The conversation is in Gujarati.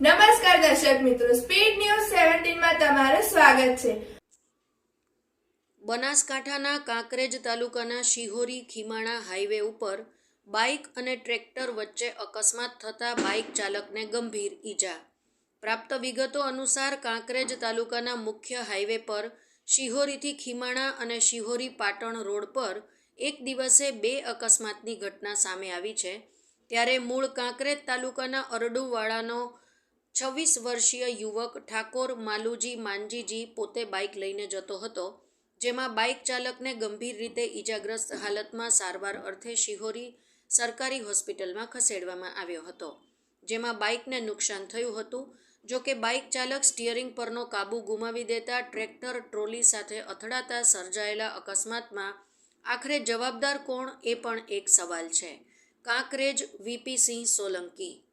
નમસ્કાર દર્શક મિત્રો સ્પીડ ન્યૂઝ સેવન્ટીનમાં તમારું સ્વાગત છે. બનાસકાંઠાના કાંકરેજ તાલુકાના શિહોરી ખીમાણા હાઈવે ઉપર બાઇક અને ટ્રેક્ટર વચ્ચે અકસ્માત થતા બાઇક ચાલકને ગંભીર ઈજા. પ્રાપ્ત વિગતો અનુસાર કાંકરેજ તાલુકાના મુખ્ય હાઈવે પર શિહોરીથી ખીમાણા અને શિહોરી પાટણ રોડ પર એક દિવસે બે અકસ્માતની ઘટના સામે આવી છે. ત્યારે મૂળ કાંકરેજ તાલુકાના અરડુવાળાનો છવ્વીસ વર્ષીય યુવક ઠાકોર માલુજી માનજીજી પોતે બાઇક લઈને જતો હતો, જેમાં બાઇક ચાલકને ગંભીર રીતે ઈજાગ્રસ્ત હાલતમાં સારવાર અર્થે શિહોરી સરકારી હોસ્પિટલમાં ખસેડવામાં આવ્યો હતો, જેમાં બાઇકને નુકસાન થયું હતું, જો કે બાઇક ચાલક સ્ટિયરિંગ પરનો કાબુ ગુમાવી દેતા ટ્રેક્ટર ટ્રોલી સાથે અથડાતા સર્જાયેલા અકસ્માતમાં આખરે જવાબદાર કોણ એ પણ એક સવાલ છે. કાંકરેજ વીપી સિંહ સોલંકી